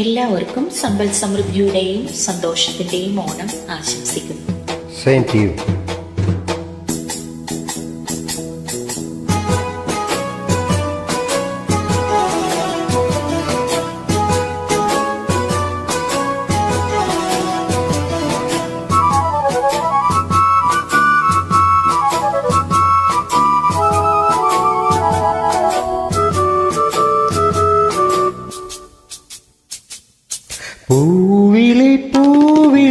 എല്ലാവർക്കും സമ്പൽ സമൃദ്ധിയുടെയും സന്തോഷത്തിന്റെയും ഓണം ആശംസിക്കുന്നു.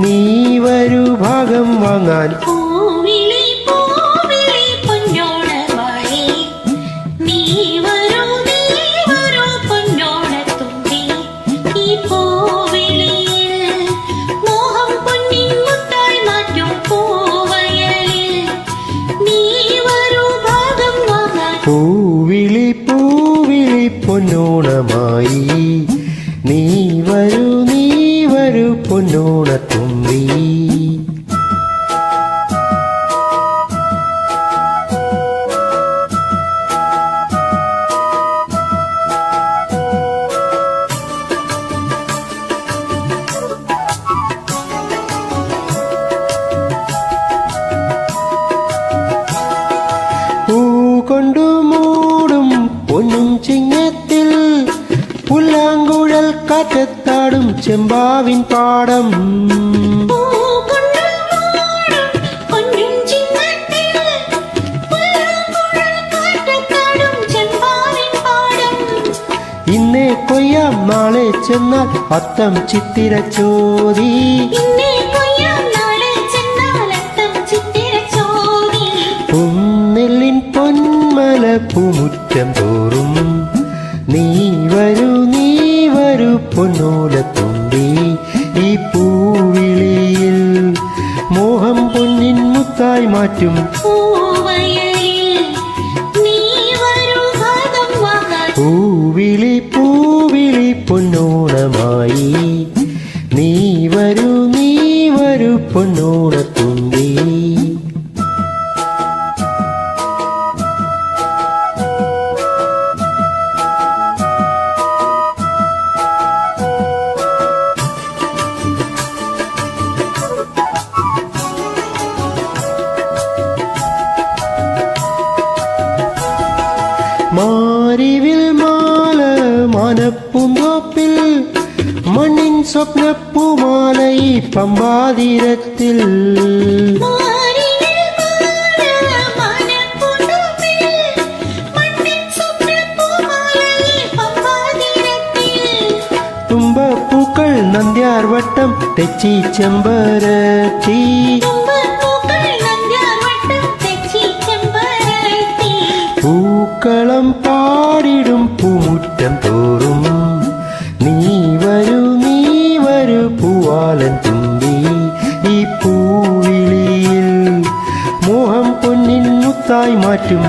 നീ വരു ഭാഗം വാങ്ങാൻ. പൂവിളി പൂവിളി പൊന്നോണമായി. നീ വരും പൊന്നോണത്തുമ്പി കൊണ്ടു ചിങ്ങത്തിൽ പുല്ലാങ്കുഴൽ കാറ്റത്താടും ചെമ്പാവിൻ പാടം. ഇന്നേ കൊയ്യാം നാളെ ചെന്നാൽ അത്തം ചിത്തിര ചോദി പുന്നെല്ലിൻ പൊന്മല പൂമുറ്റം തോറും. നീ വരൂ നീ വരൂ പൊന്നോലത്തുമ്പി മാറ്റും. പൂവിളി പൂവിളി പൊന്നോണമായി. നീ വരൂ നീ വരൂ പൊന്നോണത്തുമ്പി സ്വപ്നപ്പൂമാല ഈ പമ്പാതീരത്തിൽ തുമ്പപ്പൂക്കൾ നന്ദ്യാർ വട്ടം തെച്ചി ചെമ്പരത്തി പൂക്കളം പാടിടും പൂമുറ്റം പൂവാലൻ തുമ്പി ഈ പൂവിളിയിൽ. മോഹം പൊന്നിൻ മുത്തായി മാറ്റും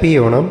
ഹാപ്പി ഓണം